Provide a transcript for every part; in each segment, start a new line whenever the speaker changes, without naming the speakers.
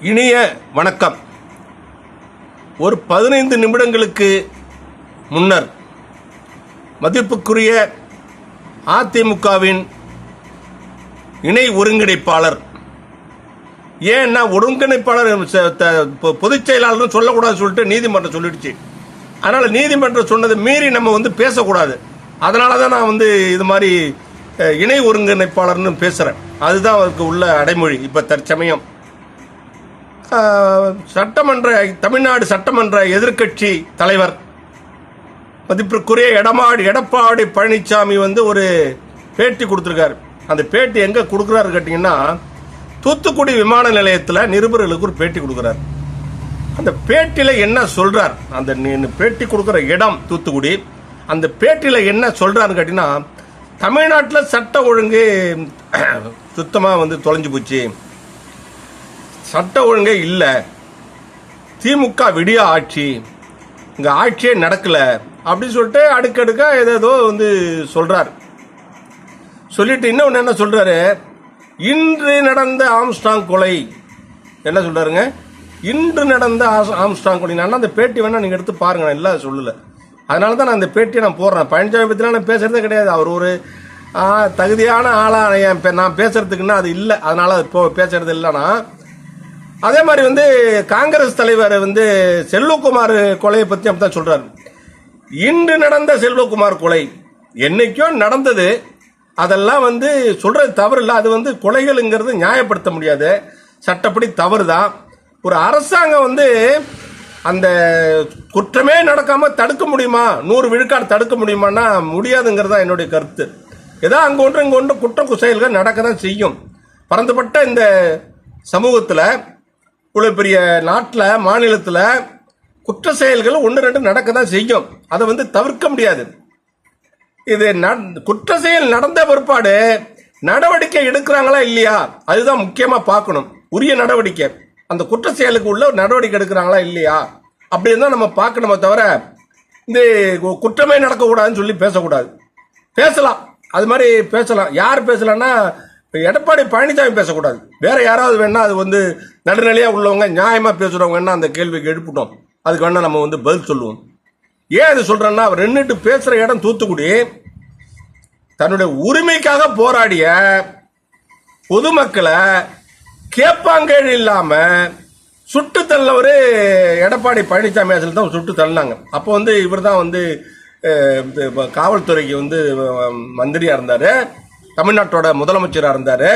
இனிய வணக்கம். ஒரு பதினைந்து நிமிடங்களுக்கு முன்னர் மதிப்புக்குரிய அதிமுகவின் இணை ஒருங்கிணைப்பாளர் ஏன்னா ஒருங்கிணைப்பாளர் ச- த- பொதுச் செயலாளர்னு சொல்லக்கூடாதுன்னு சொல்லிட்டு நீதிமன்றம் சொல்லிடுச்சு. அதனால் நீதிமன்றம் சொன்னதை மீறி நம்ம வந்து பேசக்கூடாது. அதனால தான் நான் வந்து இது மாதிரி இணை ஒருங்கிணைப்பாளர்னு பேசுகிறேன் அதுதான் அவருக்கு உள்ள அடைமொழி இப்போ தற்சமயம். சட்டமன்ற தமிழ்நாடு சட்டமன்ற எதிர்க்கட்சி தலைவர். மதிப்பிற்குரிய எடமாடி எடப்பாடி பழனிசாமி வந்து ஒரு பேட்டி கொடுத்துருக்காரு. அந்த பேட்டி எங்கே கொடுக்குறாரு கேட்டிங்கன்னா தூத்துக்குடி விமான நிலையத்தில் நிருபர்களுக்கு ஒரு பேட்டி கொடுக்குறாரு. அந்த பேட்டியில் என்ன சொல்கிறார் அந்த நீ- பேட்டி கொடுக்குற இடம் தூத்துக்குடி அந்த பேட்டியில் என்ன சொல்கிறாரு கேட்டிங்கன்னா தமிழ்நாட்டில் சட்ட ஒழுங்கு சுத்தமாக வந்து தொலைஞ்சு போச்சு. சட்ட ஒழுங்கே இல்லை. திமுக விடிய ஆட்சி. இங்கே ஆட்சியே நடக்கலை. அப்படின்னு சொல்லிட்டு அடுக்கடுக்கா ஏதேதோ வந்து சொல்கிறார் சொல்லிட்டு இன்னொன்று என்ன சொல்கிறாரு இன்று நடந்த ஆம்ஸ்டாங் கொலை. என்ன சொல்கிறாருங்க இன்று நடந்த ஆம்ஸ்டாங் கொலை. நான் அந்த பேட்டி வேணால் நீங்கள் எடுத்து பாருங்க. நான் இல்லை சொல்லலை. அதனால தான் நான் அந்த பேட்டியை நான் போடுறேன். பழனிசாமி பற்றிலாம் நான் பேசுறதே கிடையாது. அவர் ஒரு தகுதியான ஆளாக என் பே- நான் பேசுறதுக்குன்னா அது இல்லை. அதனால் அது இப்போ பேசுறது இல்லைன்னா அதே மாதிரி வந்து காங்கிரஸ் தலைவர் வந்து செல்வகுமார் கொலையை பத்தி அப்படித்தான் சொல்றாரு. இன்று நடந்த செல்வகுமார் கொலை என்னைக்கோ நடந்தது. அதெல்லாம் வந்து சொல்றது தவறு இல்லை. அது வந்து கொலைகள்ங்கிறது நியாயப்படுத்த முடியாது. சட்டப்படி தவறு தான் ஒரு அரசாங்கம் வந்து அந்த குற்றமே நடக்காம தடுக்க முடியுமா? நூறு விழுக்காடு தடுக்க முடியுமான்னா முடியாதுங்கிறது தான் என்னுடைய கருத்து. ஏதோ அங்கே ஒன்று இங்கே ஒன்று குற்ற செயல்கள் நடக்க தான் செய்யும். பரந்துபட்ட இந்த சமூகத்தில் இவ்வளோ பெரிய நாட்டில் மாநிலத்தில் குற்ற செயல்கள் ஒன்று ரெண்டு நடக்க தான் செய்யும். அதை வந்து தவிர்க்க முடியாது. இது குற்ற செயல் நடந்த பிற்பாடு நடவடிக்கை எடுக்கிறாங்களா இல்லையா? அதுதான் முக்கியமாக பார்க்கணும். உரிய நடவடிக்கை. அந்த குற்ற செயலுக்கு உள்ள ஒரு நடவடிக்கை எடுக்கிறாங்களா இல்லையா? அப்படின்னு தான் நம்ம பார்க்கணுமே தவிர இந்த கு- குற்றமே நடக்கக்கூடாதுன்னு சொல்லி பேசக்கூடாது. பேசலாம். அது மாதிரி பேசலாம். யார் பேசலாம்னா எடப்பாடி பழனிசாமி பேசக்கூடாது. வேற யாராவது வேணா அது வந்து நடுநிலையா உள்ளவங்க நியாயமா பேசுறவங்கன்னா அந்த கேள்விக்கு எழுப்பிட்டோம் அதுக்கு வேணா நம்ம வந்து பதில் சொல்லுவோம். ஏன் அது சொல்றேன்னா அவர் நின்றுட்டு பேசுற இடம் தூத்துக்குடி. தன்னுடைய உரிமைக்காக போராடிய பொதுமக்களை கேப்பாங்கேடு இல்லாம சுட்டு தள்ளவர் எடப்பாடி பழனிசாமி ஆசிரியர் தான் சுட்டு தள்ளினாங்க. அப்போ வந்து இவர் தான் வந்து காவல்துறைக்கு வந்து மந்திரியாக மந்திரியா இருந்தாரு. தமிழ்நாட்டோட முதலமைச்சராக இருந்தார்.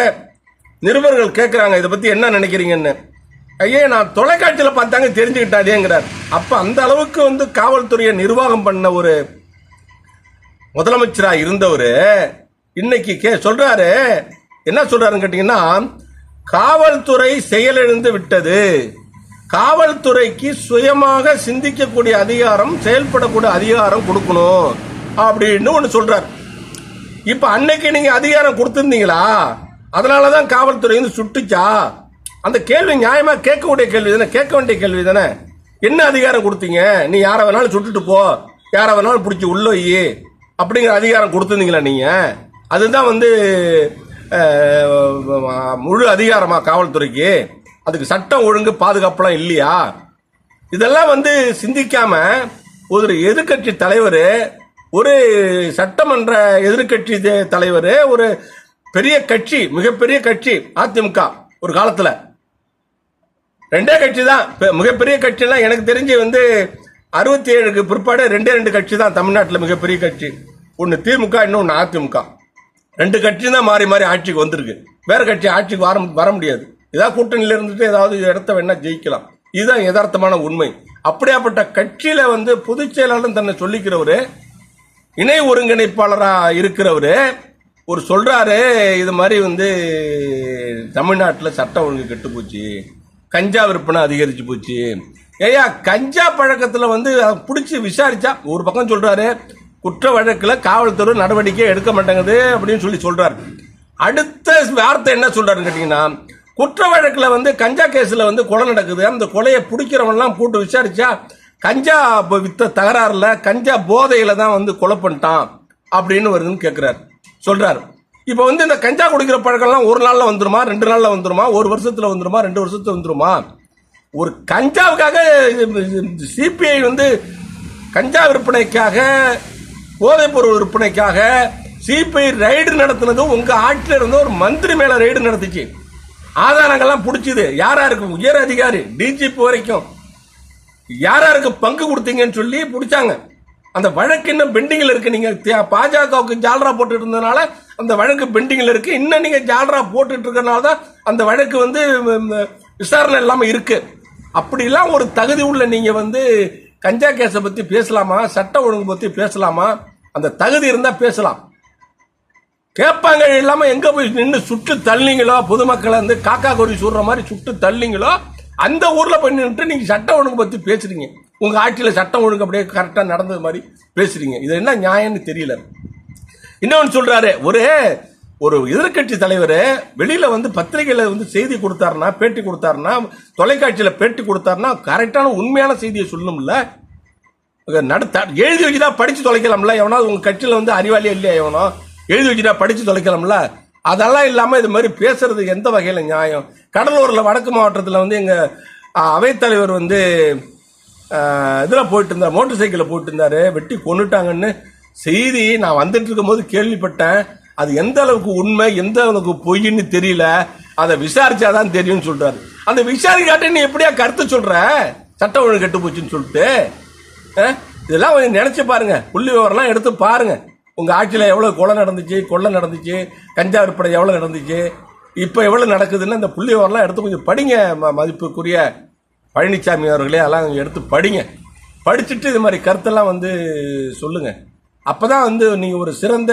நிருபர்கள் கேட்குறாங்க இதை பற்றி என்ன நினைக்கிறீங்கன்னு? ஐயே நான் தொலைக்காட்சியில் பார்த்தாங்க தெரிஞ்சுக்கிட்டாதேங்கிறார். அப்போ அந்த அளவுக்கு வந்து காவல்துறையை நிர்வாகம் பண்ண ஒரு முதலமைச்சராக இருந்தவர் இன்னைக்கு கே சொல்கிறாரு என்ன சொல்கிறாருன்னு கேட்டிங்கன்னா காவல்துறை செயலிழந்து விட்டது. காவல்துறைக்கு சுயமாக சிந்திக்கக்கூடிய அதிகாரம் செயல்படக்கூடிய அதிகாரம் கொடுக்கணும். அப்படின்னு ஒன்று சொல்கிறார் இப்ப அன்னைக்கு நீங்க அதிகாரம் கொடுத்திருந்தீங்களா? அதனாலதான் காவல்துறை வந்து சுட்டுச்சா? அந்த கேள்வி நியாயமா கேட்கக்கூடிய கேள்வி தானே கேட்க வேண்டிய கேள்வி தானே. என்ன அதிகாரம் கொடுத்தீங்க? நீ யாரை வேணாலும் சுட்டுட்டு போ. யாரை வேணாலும் பிடிச்சி உள்ள அப்படிங்கிற அதிகாரம் கொடுத்திருந்தீங்களா நீங்க? அதுதான் வந்து முழு அதிகாரமா காவல்துறைக்கு? அதுக்கு சட்டம் ஒழுங்கு பாதுகாப்புலாம் இல்லையா? இதெல்லாம் வந்து சிந்திக்காம ஒரு எதிர்க்கட்சி தலைவர் ஒரு சட்டமன்ற எதிர்க்கட்சி தலைவர் ஒரு பெரிய கட்சி மிகப்பெரிய கட்சி அதிமுக ஒரு காலத்தில். ரெண்டே கட்சி தான். மிகப்பெரிய கட்சிலாம் எனக்கு தெரிஞ்சு வந்து அறுபத்தி ஏழுக்கு பிற்பாடு ரெண்டே ரெண்டு கட்சி தான் தமிழ்நாட்டில் மிகப்பெரிய கட்சி. ஒன்று திமுக இன்னொன்று அதிமுக. ரெண்டு கட்சி தான் மாறி மாறி ஆட்சிக்கு வந்திருக்கு. வேறு கட்சி ஆட்சிக்கு வர வர முடியாது. ஏதாவது கூட்டணியில் இருந்துட்டு ஏதாவது இடத்த வேணால் ஜெயிக்கலாம். இதுதான் யதார்த்தமான உண்மை. அப்படியாப்பட்ட கட்சியில் வந்து பொதுச் செயலாளர் தன்னை சொல்லிக்கிறவரு இணை ஒருங்கிணைப்பாளராக இருக்கிறவர் ஒரு சொல்கிறாரு இது மாதிரி வந்து தமிழ்நாட்டில் சட்டம் ஒழுங்கு கெட்டு போச்சு கஞ்சா விற்பனை அதிகரித்து போச்சு. ஏயா கஞ்சா பழக்கத்தில் வந்து பிடிச்சி விசாரிச்சா ஒரு பக்கம் சொல்கிறாரு குற்ற வழக்கில் காவல்துறை நடவடிக்கை எடுக்க மாட்டேங்குது அப்படின்னு சொல்லி சொல்கிறாரு அடுத்த வார்த்தை என்ன சொல்கிறாருன்னு கேட்டிங்கன்னா குற்ற வழக்கில் வந்து கஞ்சா கேஸில் வந்து கொலை நடக்குது அந்த கொலையை பிடிக்கிறவன்லாம் கூட்டு விசாரித்தா கஞ்சா வித்த தகராறுல கஞ்சா போதையில தான் வந்து கொலை பண்ணிட்டான் அப்படின்னு வருதுன்னு கேட்குறாரு சொல்றாரு. இப்போ வந்து இந்த கஞ்சா குடிக்கிற பழக்கம்லாம் ஒரு நாள்ல வந்துருமா? ரெண்டு நாள்ல வந்துருமா? ஒரு வருஷத்துல வந்துருமா? ரெண்டு வருஷத்துல வந்துருமா? ஒரு கஞ்சாவுக்காக சிபிஐ வந்து கஞ்சா விற்பனைக்காக போதைப்பொருள் விற்பனைக்காக சிபிஐ ரைடு நடத்தினது உங்க ஆட்சியில் இருந்து ஒரு மந்திரி மேல ரைடு நடத்துச்சு. ஆதாரங்கள்லாம் பிடிச்சது. யாரா இருக்கும்? உயர் அதிகாரி டிஜிபி வரைக்கும். யார் யாருக்கு பங்கு கொடுத்தீங்கன்னு சொல்லி பிடிச்சாங்க. அந்த வழக்கு இன்னும் பெண்டிங்கில் இருக்கு. நீங்க பாஜகவுக்கு ஜால்ரா போட்டுட்டு இருந்ததுனால அந்த வழக்கு பெண்டிங்கில் இருக்கு. இன்னும் நீங்க ஜால்ரா போட்டுட்டு இருக்கறனால தான் அந்த வழக்கு வந்து விசாரணை இல்லாமல் இருக்கு. அப்படிலாம் ஒரு தகுதி உள்ள நீங்க வந்து கஞ்சா கேஸை பத்தி பேசலாமா? சட்ட ஒழுங்கு பத்தி பேசலாமா? அந்த தகுதி இருந்தா பேசலாம். கேட்பாங்க இல்லாமல் எங்கே போய் நின்று சுட்டு தள்ளிங்களோ? பொதுமக்களை வந்து காக்கா கொடி சுடுற மாதிரி சுட்டு தள்ளிங்களோ? அந்த ஊரில் போய் நின்றுட்டு சட்டம் சட்ட ஒழுங்கு பற்றி பேசுறீங்க. உங்கள் ஆட்சியில் சட்டம் ஒழுங்கு அப்படியே கரெக்டாக நடந்தது மாதிரி பேசுறீங்க. இது என்ன நியாயம்னு தெரியல. இன்னொன்று சொல்கிறாரு ஒரு ஒரு எதிர்க்கட்சி தலைவர் வெளியில் வந்து பத்திரிகையில் வந்து செய்தி கொடுத்தாருன்னா பேட்டி கொடுத்தாருன்னா தொலைக்காட்சியில் பேட்டி கொடுத்தாருன்னா கரெக்டான உண்மையான செய்தியை சொல்லணும்ல. நடத்த எழுதி வச்சுட்டா படித்து தொலைக்கலாம்ல. எவனா உங்கள் கட்சியில் வந்து அறிவாளியே இல்லையா எவனோ? எழுதி வச்சுட்டா படித்து தொலைக்கலாம்ல. அதெல்லாம் இல்லாமல் இது மாதிரி பேசுறது எந்த வகையில் நியாயம்? கடலூரில் வடக்கு மாவட்டத்தில் வந்து எங்கள் அவைத்தலைவர் வந்து இதில் போயிட்டு இருந்தார் மோட்டார் சைக்கிளில் போயிட்டு இருந்தாரு வெட்டி கொண்டுட்டாங்கன்னு செய்தி நான் வந்துட்டு இருக்கும்போது கேள்விப்பட்டேன். அது எந்த அளவுக்கு உண்மை எந்த அளவுக்கு பொய்ன்னு தெரியல. அதை விசாரிச்சாதான் தெரியும்னு சொல்றாரு. அந்த விசாரிக்காட்ட நீ எப்படியா கருத்து சொல்ற? சட்ட ஒழுங்கு கெட்டு போச்சுன்னு சொல்லிட்டு இதெல்லாம் கொஞ்சம் நினைச்சு பாருங்க. புள்ளி விவரம்லாம் எடுத்து பாருங்க. உங்கள் ஆட்சியில் எவ்வளோ கொலை நடந்துச்சு கொள்ளை நடந்துச்சு கஞ்சா விற்பனை எவ்வளோ நடந்துச்சு இப்போ எவ்வளோ நடக்குதுன்னு அந்த புள்ளி எடுத்து கொஞ்சம் படிங்க ம- மதிப்புக்குரிய பழனிசாமி அவர்களே அதெல்லாம் எடுத்து படிங்க. படிச்சுட்டு இது மாதிரி கருத்தெல்லாம் வந்து சொல்லுங்கள் அப்போ தான் வந்து நீங்கள் ஒரு சிறந்த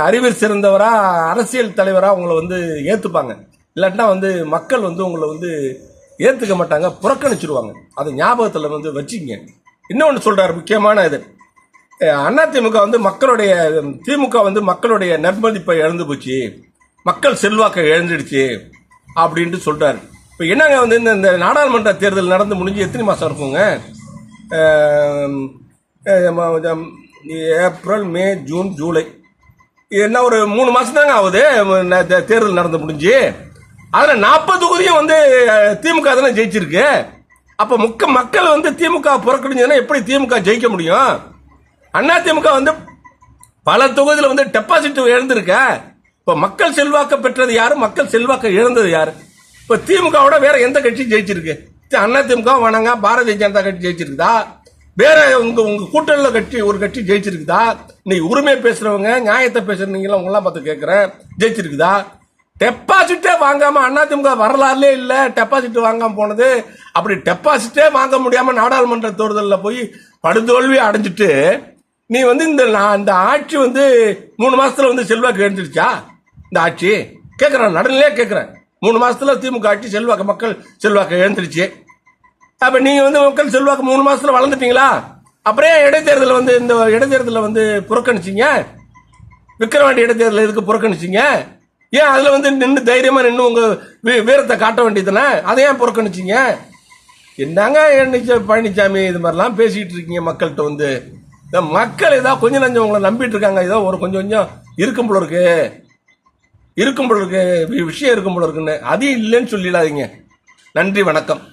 அறிவில் சிறந்தவராக அரசியல் தலைவராக உங்களை வந்து ஏற்றுப்பாங்க இல்லாட்டினா வந்து மக்கள் வந்து உங்களை வந்து ஏற்றுக்க மாட்டாங்க புறக்கணிச்சிருவாங்க. அதை ஞாபகத்தில் வந்து வச்சுக்கங்க. இன்னொன்று சொல்கிறார் முக்கியமான இது. அதிமுக வந்து மக்களுடைய திமுக வந்து மக்களுடைய நன்மதிப்பை இழந்து போச்சு. மக்கள் செல்வாக்கை இழந்துடுச்சு அப்படின்ட்டு சொல்கிறார் இப்போ என்னங்க வந்து இந்த இந்த நாடாளுமன்ற தேர்தல் நடந்து முடிஞ்சு எத்தனை மாதம் இருக்குங்க? April May June July. என்ன ஒரு மூணு மாதம் தாங்க ஆகுது ந- தே- தேர்தல் நடந்து முடிஞ்சு. அதில் நாற்பது தொகுதியும் வந்து திமுக தானே ஜெயிச்சிருக்கு. அப்போ முக்க மக்கள் வந்து திமுக புறக்கணிஞ்சதுன்னா எப்படி திமுக ஜெயிக்க முடியும்? அண்ணா திமுக வந்து பல தொகுதியில் வந்து டெபாசிட் இழந்திருக்க. இப்போ மக்கள் செல்வாக்க பெற்றது யாரு? மக்கள் செல்வாக்க இழந்தது யாரு? இப்போ திமுகவோட வேற எந்த கட்சி ஜெயிச்சிருக்கு? அண்ணா திமுக வேணாங்க பாரதிய ஜனதா கட்சி ஜெயிச்சிருக்குதா? வேற உங்க உங்க கூட்டணியில் கட்சி ஒரு கட்சி ஜெயிச்சிருக்குதா? இன்னைக்கு உரிமை பேசுறவங்க நியாயத்தை பேசுறீங்களா? உங்களாம் பார்த்து கேட்குறேன். ஜெயிச்சிருக்குதா? டெபாசிட்டே வாங்காம அதிமுக வரலாறுலே இல்லை. டெபாசிட் வாங்காம போனது. அப்படி டெபாசிட்டே வாங்க முடியாம நாடாளுமன்ற தேர்தலில் போய் படுதோல்வி அடைஞ்சிட்டு நீ வந்து இந்த நான் இந்த ஆட்சி வந்து மூணு மாசத்துல வந்து செல்வாக்கு எழுந்துருச்சா இந்த ஆட்சி. கேட்கறேன் நடுநிலையே கேட்கறேன் மூணு மாசத்துல திமுக ஆட்சி செல்வாக்கு மக்கள் செல்வாக்கு எழுந்துருச்சு அப்ப நீங்க வந்து மக்கள் செல்வாக்கு மூணு மாசத்துல வளர்ந்துட்டீங்களா? அப்புறம் ஏன் வந்து இந்த இடைத்தேர்தலை வந்து புறக்கணிச்சீங்க? விக்கிரவாண்டி இடைத்தேர்தல் எதுக்கு புறக்கணிச்சீங்க? ஏன் அதுல வந்து நின்று தைரியமா நின்று உங்க வீ- வீரத்தை காட்ட வேண்டியதுதானே? அதை ஏன் புறக்கணிச்சீங்க? என்னங்க பழனிசாமி இது மாதிரிலாம் பேசிட்டு இருக்கீங்க மக்கள்கிட்ட வந்து? இந்த மக்கள் ஏதாவது கொஞ்சம் நஞ்சம் உங்களை நம்பிட்டு இருக்காங்க. ஏதோ ஒரு கொஞ்சம் கொஞ்சம் இருக்கும் போல இருக்கு. இருக்கும் போல இருக்கு. விஷயம் இருக்கும் போல இருக்குன்னு. அது இல்லைன்னு சொல்லிடாதீங்க. நன்றி வணக்கம்.